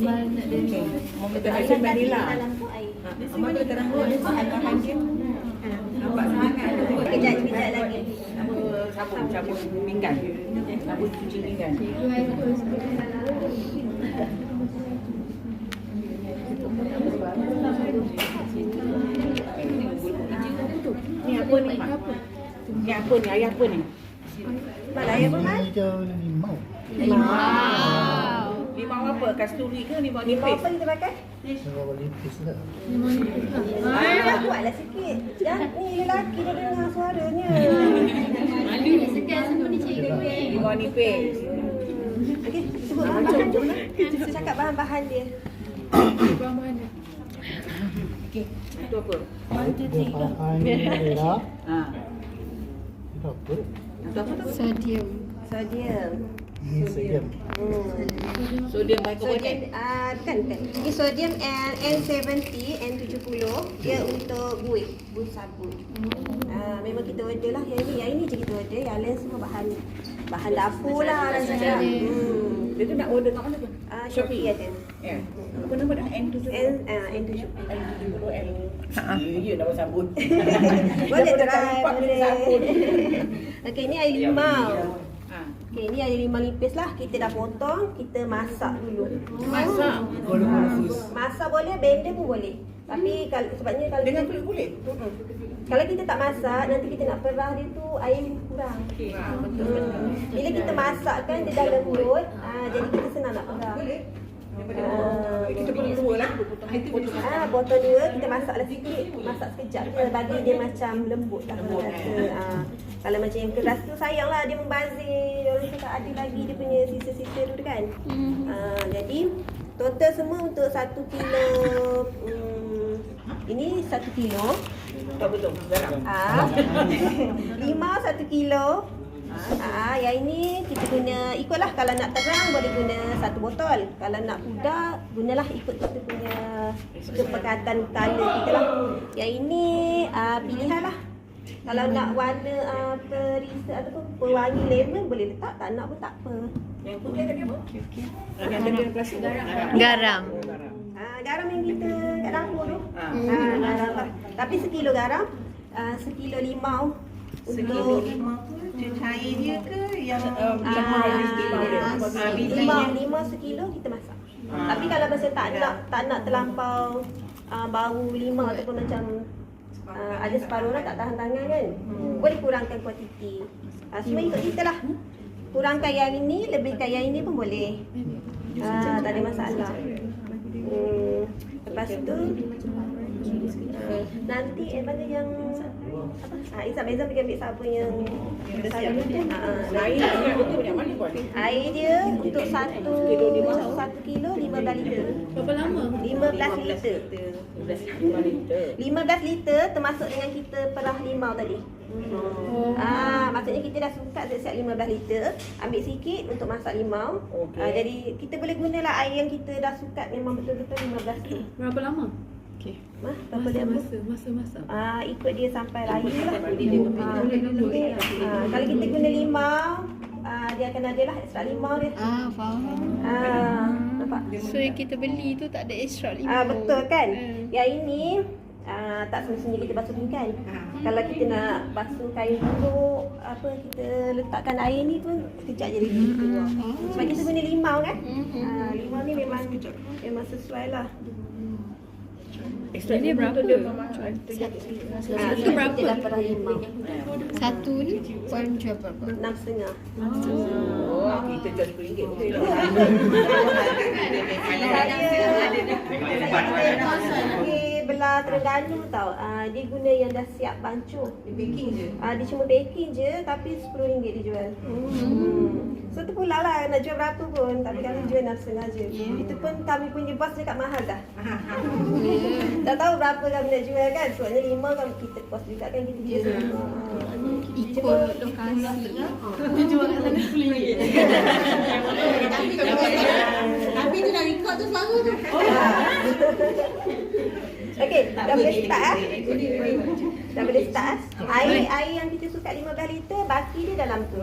Okey. Mau kata Aisyah Manila. Dalam tu air. Ha, Amal kata rambut bahan-bahan dia. Nampak sangat. Kejap, kejap lagi. Apa sabun, sabun pinggan. Sabun cuci pinggan. Ni apa ni, Mak? Ni apa ni? Ayah apa ni? Mana air pun kan? Hijau limau. Limau. Limau apa? Kasturi ke limau Limau nipis? apa kita pakai? Limau lipis lah. Ah, dah kuatlah sikit. Jangan ni lelaki dia dengar suaranya. Limau nipis. Okey, sebut bahan-bahan dia. Saya cakap bahan-bahan dia. Okey. Itu apa? Bahan merah. Ha. Itu apa? Itu apa tu? Sodium. Sodium. Ini sodium. Hmm. Sodium bicarbonate. Sodium, ah bukan, bukan. Ini sodium N, N70, N70. Dia untuk buih, buih sabun. Ah, memang kita order lah yang ni. Yang ini je kita order. Yang lain semua bahan bahan dapur lah rasanya. Hmm. Dia tu nak order kat mana tu? Ah, Shopee ada. Ya. Apa nama dah? N70? N, ah, N70. N70L. Ha. Ya, nama sabun. Boleh Dia boleh. Okey, ni air limau. Okey, ni air limau nipis lah. Kita dah potong, kita masak dulu. Masak. Masak boleh, blender pun boleh. Tapi kalau sebabnya kalau Dengan kulit-kulit? Mm-mm. kalau kita tak masak, nanti kita nak perah dia tu air kurang. Ha, Hmm. Bila kita masak kan dia dah lembut, ah, jadi kita senang nak perah. Daripada Ah, kita perlu dua lah. Potong Ah, botol dua kita masaklah sikit, masak sekejap je bagi dia macam lembut lah kalau kata. Ah, kalau macam yang keras tu sayanglah dia membazir. Orang cakap ada lagi dia punya sisa-sisa tu kan. Ah, jadi total semua untuk satu kilo hmm, ini satu kilo. Tak betul. Garam. Ah, lima satu kilo. Ah, yang ini kita guna ikutlah kalau nak terang boleh guna satu botol. Kalau nak pudar gunalah ikut kita punya kepekatan color kita lah. Yang ini ah, pilihan lah. Kalau nak warna ah, perisa ataupun pewangi lemon boleh letak, tak nak pun tak apa. Yang putih tadi apa? Yang ada. Garam. Garam. Garam. Ah, garam yang kita kat dapur tu. Ah. Ah, garam lah. Tapi sekilo garam, ah, sekilo limau Sekilo untuk limau tu cair dia ke yang limau dia. lima, lima sekilo kita masak. Ah. Tapi kalau masa tak nak tak nak terlampau uh, bau lima ataupun macam uh, ada separuh lah tak tahan tangan kan. Boleh kurangkan kuantiti. Uh, semua ikut kita lah. Kurangkan yang ini, lebihkan yang ini pun boleh. Uh, tak ada masalah. Hmm, lepas tu uh, nanti eh mana yang Ah, Izam, Izam pergi ambil sabun yang sabun tu. Ah, ah, Air yang betul yang mana buat? Air dia untuk satu satu kilo lima belas liter. Berapa lama? Lima belas liter. 15 liter. Lima belas liter termasuk dengan kita perah limau tadi. Oh. Ah, maksudnya kita dah sukat siap-siap 15 liter, ambil sikit untuk masak limau. Okey. Ah, jadi kita boleh gunalah air yang kita dah sukat memang betul-betul 15 liter. Berapa lama? Okey. Mah, berapa Masa, masa, masa masak. Ah, ikut dia sampai lahir lah. Ah, ah, kalau kita guna limau, ah, dia akan ada lah ekstra limau dia. Ah, faham. Ah, nampak? So yang kita beli tu tak ada extra limau. Ah betul kan? Hmm. Yang ini ah, tak semestinya kita basuh pinggan. Kalau kita nak basuh kain buruk, apa kita letakkan air ni pun sekejap je dia keluar. Sebab kita guna limau kan? Mhm. Ah, limau ni memang memang sesuai lah. Extra Ini limau berapa? tu dia memang Ah, Itu berapa? Satu ni puan jual berapa? Enam setengah. Oh, kita jual RM10 betul tak? Saya saya pergi belah Terengganu tau. Ah, dia guna yang dah siap bancuh. baking je. Ah, dia cuma baking je tapi RM10 dia jual. Hmm. So tu pula lah nak jual berapa pun tapi kami jual enam setengah je. Itu pun kami punya bos cakap mahal dah. Dah tahu berapa kami nak jual kan. Sebabnya lima kan kita kos juga kan kita jual. Ikut lokasi. Dia jual kat sana RM10. Tapi tu dah record tu suara tu. Okey, dah boleh start ah. Dah boleh start ah. Air air yang kita suka 15 liter, baki dia dalam tu.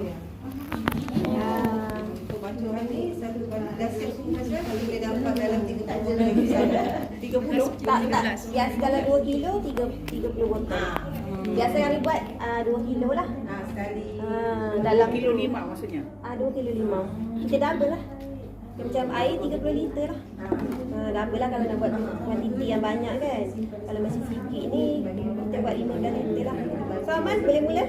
Ya. Untuk bacaan ni satu bahan dah siap semua kalau boleh dapat dalam 3 tahun lagi sana. 30. Tak, tak. Biasa kalau 2 kilo, 3, 30 botol. Biasa kami buat uh, 2 kilo lah. Ha sekali. Uh, dalam Kilo lima maksudnya. Ah, 2 kilo 5. Kita double lah. Macam air 30 liter lah. Ah, double lah kalau nak buat kuantiti yang banyak kan. Kalau masih sikit ni, kita buat 15 liter lah. So, Aman boleh mula?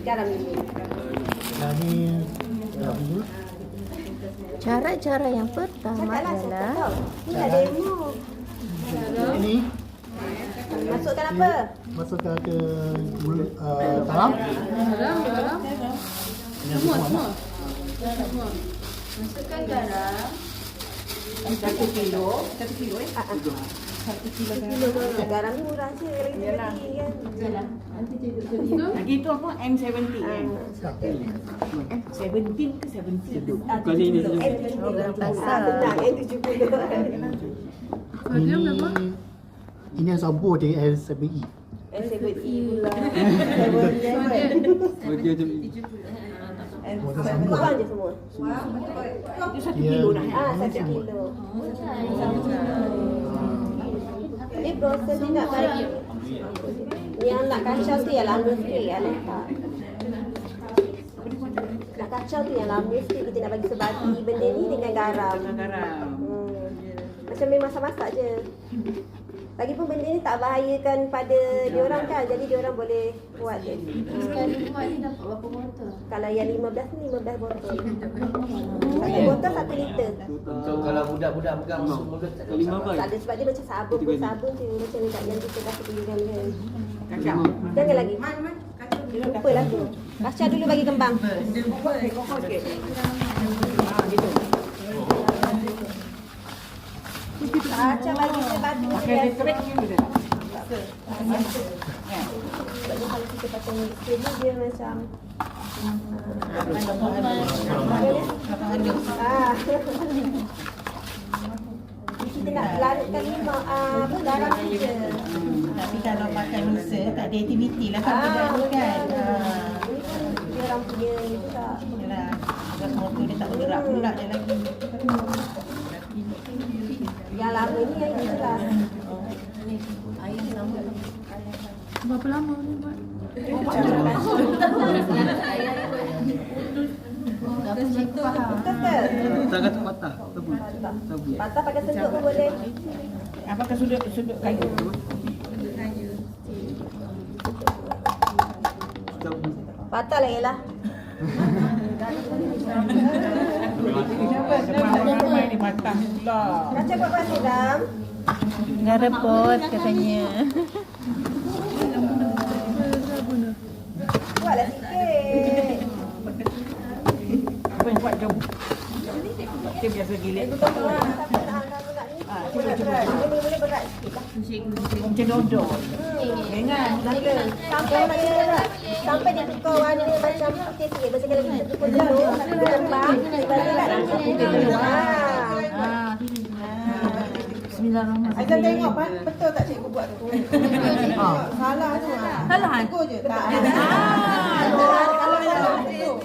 Garam dulu. Yang ni dalam dulu. Cara-cara yang pertama Cakap lah, adalah tau. Ni dah demo. Ini Masukkan apa? masukkan ke uh, garam. Semua semua. Masukkan garam. Satu kilo. Satu kilo eh. Ah, ah. Satu kilo garam ni murah je. Kalau kita Yalah. beli kan. Lagi itu apa? M70 eh. Tak. 17 ke 70? Ah, Kali ni Oh, garam pasar. Ah, senang. M70. Ini ini yang sabur di LCBE. M70 pula. Buat sabur. Kurang je semua. Itu satu Dia kilo dah. Ah, satu kilo. Ni proses ni nak bagi yang nak kacau tu yang lama sikit yang letak. Nak kacau tu yang lama sikit kita nak bagi sebagi benda ni dengan garam. Dengan garam. Hmm. Macam main masak-masak je. Lagipun benda ni tak bahayakan pada diorang kan. Jadi diorang boleh buat je. Sekali buat ni dapat berapa botol? Kalau yang 15 ni 15 botol. Satu botol satu liter. Untuk kalau budak-budak pegang masuk mulut tak ada masalah. Tak ada sebab dia macam sabun pun sabun tu macam tak yang kita dah sebelum kan. Kacang. Jangan lagi. Man man kacau dulu. Lupa lah tu. Kacau dulu bagi kembang. Kokos sikit. Ah, gitu. Kacau bagi dia batu Pakai ni dia. Ya. Sebab dia kalau kita pakai mixer ni dia macam Ah. Kita nak larutkan lima ah, garam je. Tapi kalau pakai mixer tak ada aktiviti lah kan Ah, kan. betul. Dia orang punya ni tak. Yalah, gas motor dia tak bergerak pula dia lagi. Yang lama ni yang ini lah. Berapa lama ni buat? Tak kata patah. Patah pakai senduk pun boleh. Apakah sudut sudut kayu? Tebu. Patah lah ialah. Kenapa? Sebab ramai ni patah pula. Kacau buat apa Dam? Dengan repot katanya. Buatlah sikit. Apa yang buat jom? Kita biasa gilet. Ah, tak nak kamu nak ni. Ah, cuba cuba. Boleh boleh berat sikit lah. Macam dodol. Dengan Sampai sampai dia sampai dia tukar warna macam putih sikit. Pasal kalau kita tukar dulu, dia kembang. Lepas tu nak rasa putih dulu. Ah. Aizan tengok pan betul tak cikgu buat tu? Salah tu. Salah. Cikgu je tak. Ah, kalau salah betul.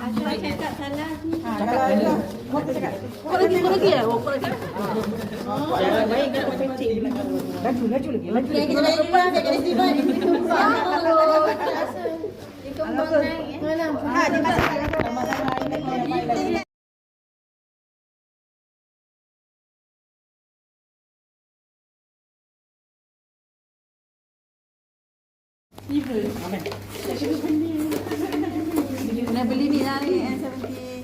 Asal cakap salah ni. Ha, kalau ada kau lagi, kau lagi ya? Kau lagi. Laju, laju lagi. Laju lagi. Kita bagi dulu, saya kena simpan. Dia kembang naik. Malam. Ha, dia masuk. Nak beli ni lah ni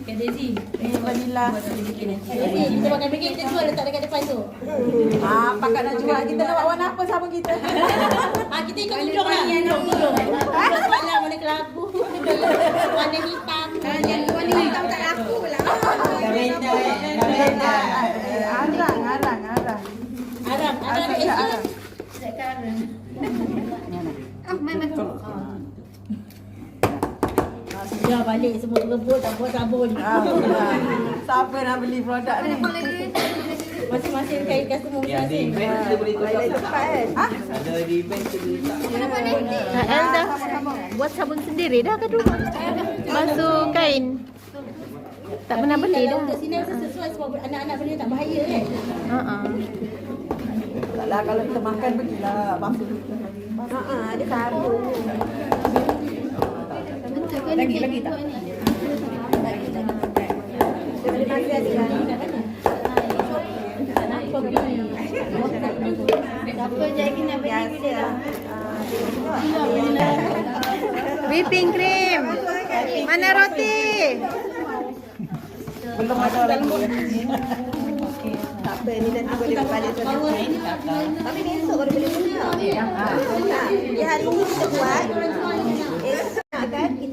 N70 Daisy. Ni vanilla Kita makan pergi kita jual letak dekat depan tu. Ah, pakat nak jual kita nak buat warna apa sabun kita Ah kita ikut tunjuk lah. Tunjuk tunjuk. Tunjuk malam warna kelabu. Warna hitam. Warna hitam tak laku pula. Lavender Lavender Arang, arang, arang Aram, ada ada extra. Sekarang. Ah, main Sudah balik semua rebut tak buat sabun. Siapa nak beli produk ni? Masing-masing kait customer Ya, ada masing-masing. event kita boleh tukar. Tempat kan. Ada di event kita boleh. El dah buat sabun sendiri dah ke rumah? Basuh kain. Tak pernah beli dah. Untuk sini rasa sesuai sebab anak-anak beli tak bahaya kan. Ha ah. Taklah kalau kita makan pergilah bangsa kita. Ha ah, ada sabun. Lagi lagi tak? Lagi. Whipping cream. Mana roti? Belum ada orang Tak apa, ni nanti boleh balik Tapi besok baru boleh guna. Tak. Dia hari ni kita buat.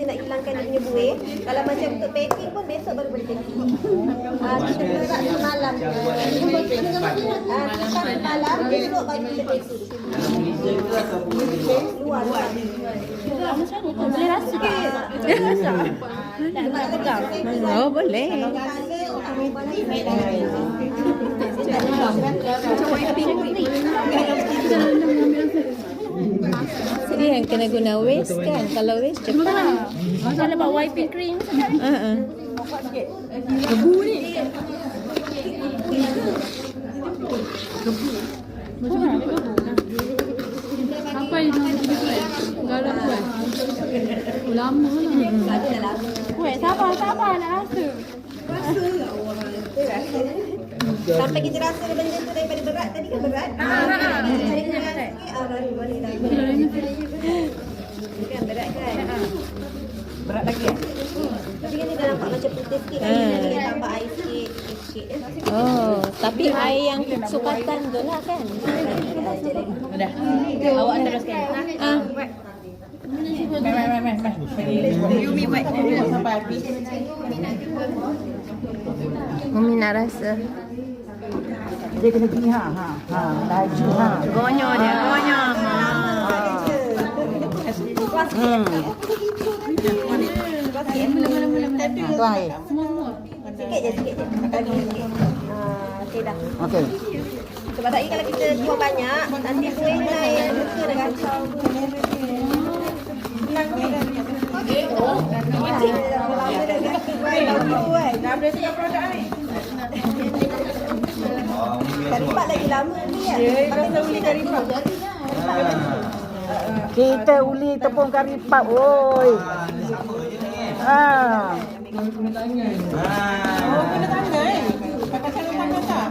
Kita nak hilangkan dia punya buih. Kalau macam untuk packing pun besok baru boleh packing. Ah, kita gerak semalam. Ah, kita semalam, besok baru kita packing. Luar. Boleh rasa sikit. Oh, boleh. Jadi yang kena guna waste kan. Kalau waste cepat. Macam lepas wiping cream Ha ah. Apa yang nak beli tu eh? Garam tu eh? Lama lah. Weh, sabar, sabar nak rasa. Sampai kita rasa benda tu daripada berat tadi kan berat. Ah, Jadi kita rasa sikit, ah, baru boleh dah. Kan berat kan? Berat lagi eh? Tapi kan dia dah nampak macam putih sikit kan. Jadi kita tambah air sikit. sikit eh. Tapi air yang sukatan tu lah kan. Dah. Awak teruskan. Ah. Mai mai mai mai. mai. Yumi buat sampai habis. Umi nak rasa. Dia kena gini ha ha ha laju ha. Gonyo dia, gonyo. Hmm. Tu air. Sikit je, sikit je. Ah, Okey dah. Okey. Sebab tadi kalau kita buang banyak, nanti kuih naik muka dah kacau. Karipat lagi lama ni kan? Pakai uli karipat. Kita uli tepung kari pap oi. Ha. Oh, kena tangan. Pakai sarung tangan tak?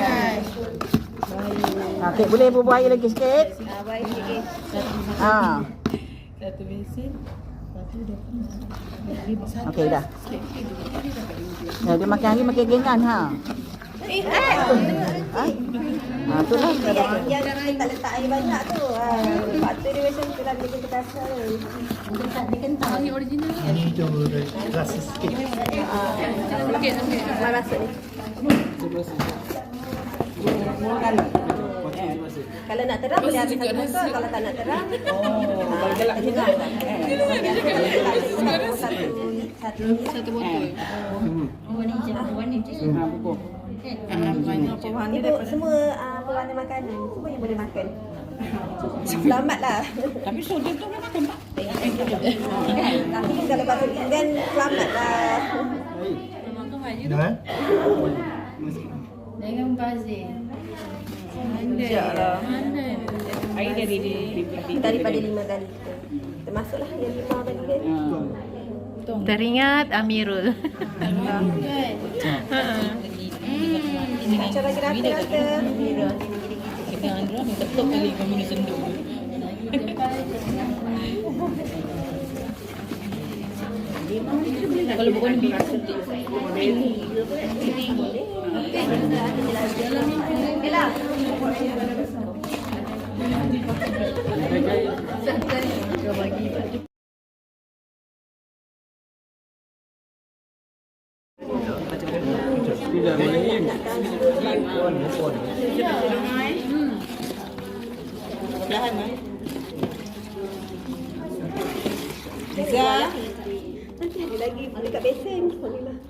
Okey. Okey, boleh bubuh air lagi sikit? Ah, baik sikit. Ha. Okey dah. Ya, dia makan hari makan gengan ha. Eh, Ha? Ha, tu lah. yang, yang kita tak letak air banyak tu. Ha, lepas tu dia macam tu lah bila kita rasa. Dia kental. Ini original. Rasa sikit. Okey, okey. Mai masuk ni. Kalau nak terang boleh ambil satu botol. Kalau tak nak terang. Oh, kalau gelap macam tu. Satu, satu, Satu botol. Ha, pokok. Ibu semua uh, pewarna makanan semua yang boleh makan. Selamatlah. Tapi sodium tu memang makan tak? Tapi kan kalau pasal kan selamatlah. Dah eh? Jangan bazir. Sekejap Mana? Air dari di Daripada lima kali. Termasuklah yang lima tadi kan. Teringat Amirul. Macam bagi rata-rata. Kalau bukan ni Okey lah.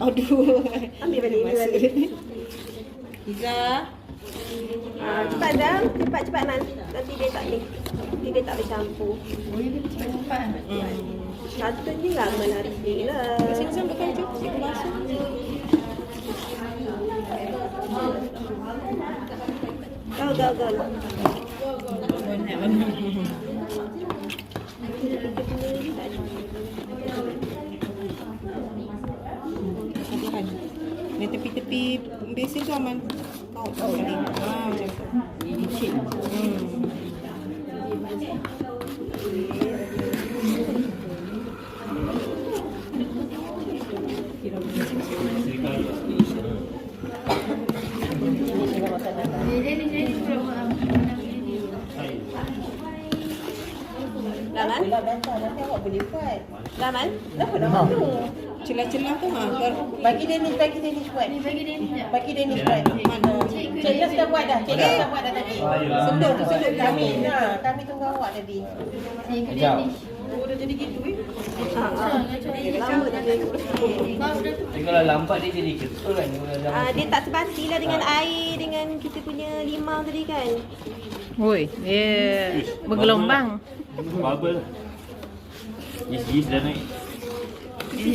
Aduh. Ambil balik ni balik. Tiga. Ah, cepat dah. Cepat cepat Nanti dia tak boleh. Nanti dia tak boleh campur. Oh, dia cepat cepat. Satu ni lah menarik lah. Sini-sini bukan cuci. Masuk. Go, go, go. Go, go, go. go, go, go. Tepi-tepi besin tu aman. Kau tahu kali. Ah, macam tu. Hmm. Laman? Lah bantah nanti awak boleh buat. Laman? Kenapa nak malu? Celah-celah tu ha. Bagi Danish, bagi Danish buat. Bagi Danish. Bagi Danish buat. Mana? Cik Nas dah buat dah. Cik Nas dah buat dah tadi. Senduk tu senduk kami. Nah, kami tunggu awak tadi. Oh, dah jadi gitu eh. Lama dah dia Tapi kalau lambat dia jadi ketul kan. Dah- Ah, dia tak sebati lah dengan air dengan kita punya limau tadi kan. Oi, dia bergelombang. Bubble. Yes, yes dah naik. Perlahan. Ah, gaul. Ha, terus kan. Yang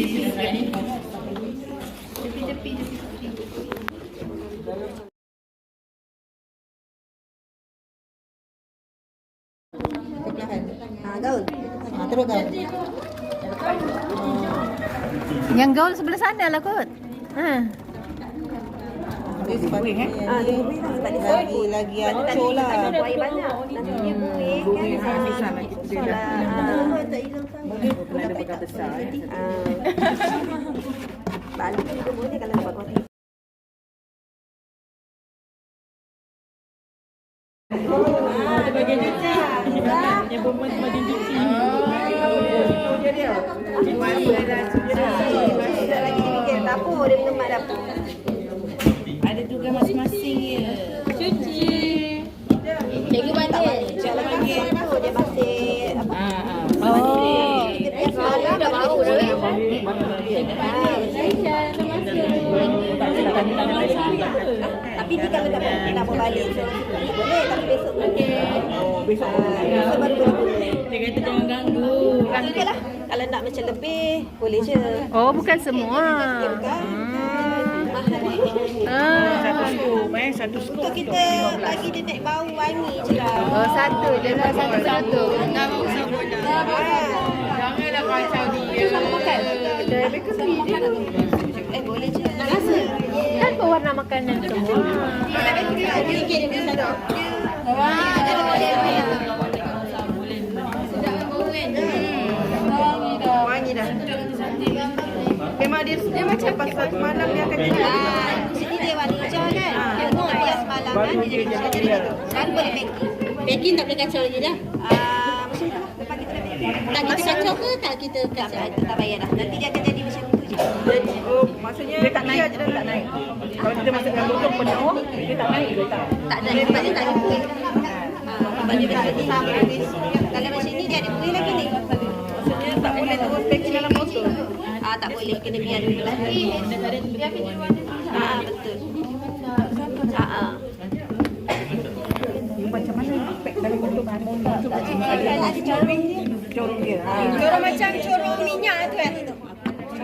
gaul sebelah sana lah kot. Ha. Dia sepatutnya eh. Ah, dia boleh sebab dia Lagi lagi ancur lah. Ada air banyak. Nanti dia buih kan. Lagi. Besar lah. Ah, tak hilang tahu. Kena ada bekal besar. Ah. Balik juga boleh kalau buat roti. Ah, dia bagi cuci. Yang perempuan tu bagi cuci. Balik boleh tapi besok boleh. Oh besok boleh. Besok baru boleh. Dia kata jangan ganggu. Ganggu lah. Kalau nak macam lebih boleh je. Oh, bukan semua. Ya bukan. Mahal ni. Ah. Untuk kita bagi dia naik bau wangi je lah. Oh, satu je lah satu-satu. Janganlah kacau dia. Sama makan. Eh boleh je. Rasa. Kan pewarna makanan semua. Dia. Wah, ada boleh Wangi dah. Memang dia dia macam pasal malam dia akan jadi. Ah, sini dia warna hijau kan? Dia pun bias malam kan? Dia jadi macam tu. Kan boleh packing. Packing tak boleh kacau lagi dah. Ah, macam tu lah. Lepas kita. Tak kita kacau ke tak kita kacau? tak, tak payah dah. Nanti dia akan jadi macam Oh, maksudnya dia tak naik dah tak naik. Kalau kita masuk dalam botol penuh, dia tak naik ke tak? Tak ada, sebab dia tak ada. Ah, sebab dia ada sama. Kalau macam ni dia ada buih lagi ni. Maksudnya tak boleh terus packing dalam botol. Ah, tak boleh. Kena biar dulu lah. Ah, betul. Ah, ah. Macam mana pack dalam Tak ada corong dia. dia. Ha. Corong macam corong minyak tu kan?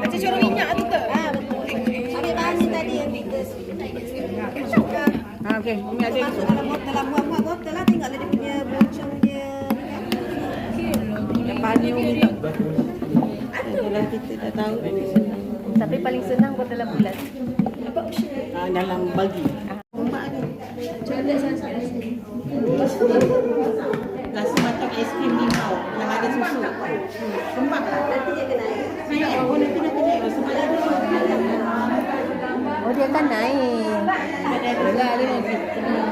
Macam corong minyak tu ke? Ah, betul. Ambil bahan ni tadi yang kita Ha okey, ini ada masuk dalam botol lah. Buat-buat botol lah. Tengoklah dia punya bocong dia. depan ni juga. Itulah kita dah tahu. Tapi paling senang buat dalam bulan. Ha, dalam bagi. Rasa macam aiskrim limau yang ada susu. Kembang. Nanti dia kena air. Naik. Oh nanti nak kena air. Sebab dia ada Oh, dia akan naik. Ada ada. Dia